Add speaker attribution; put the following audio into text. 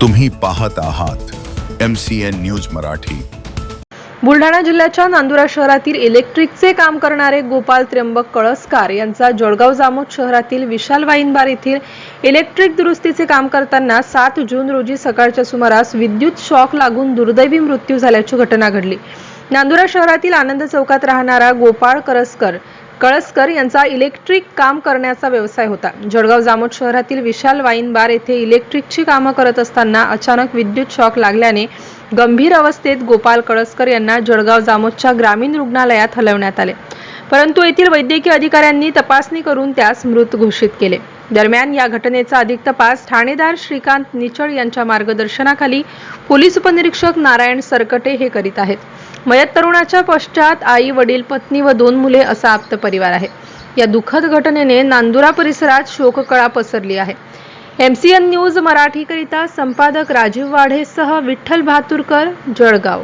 Speaker 1: तुम्ही पाहत आहात M C N news Marathi.
Speaker 2: Buldhana जिल्ह्याच्या नांदुरा शहरातील इलेक्ट्रिकचे काम करणारे गोपाल त्र्यंबक कळसकार यांचा जळगाव जामोद शहरातील विशाल वाईनबार येथील इलेक्ट्रिक दुरुस्तीचे काम करताना सात जून रोजी सकाळच्या सुमारास विद्युत शॉक लागून दुर्दैवी मृत्यू झाल्याची घटना घडली. नांदुरा शहरातील आनंद चौकात राहणारा गोपाळ करसकर कळसकर यांचा इलेक्ट्रिक काम करण्याचा व्यवसाय होता. जळगाव जामोद शहरातील विशाल वाईन बार येथे इलेक्ट्रिकची कामं करत असताना अचानक विद्युत शॉक लागल्याने गंभीर अवस्थेत गोपाल कळसकर यांना जळगाव जामोदच्या ग्रामीण रुग्णालयात हलवण्यात आले. परंतु येथील वैद्यकीय अधिकाऱ्यांनी तपासणी करून त्यास मृत घोषित केले. दरम्यान या घटनेचा अधिक तपास ठाणेदार श्रीकांत निचळ यांच्या मार्गदर्शनाखाली पोलीस उपनिरीक्षक नारायण सरकटे हे करीत आहेत. मयत तरुणाच्या पश्चात आई वडील पत्नी व दोन मुले असा आप्त परिवार आहे. या दुःखद घटनेने नांदुरा परिसरात शोककळा पसरली आहे. एम सी एन न्यूज मराठीकरिता संपादक राजीव वाढेसह विठ्ठल भातुरकर जळगाव.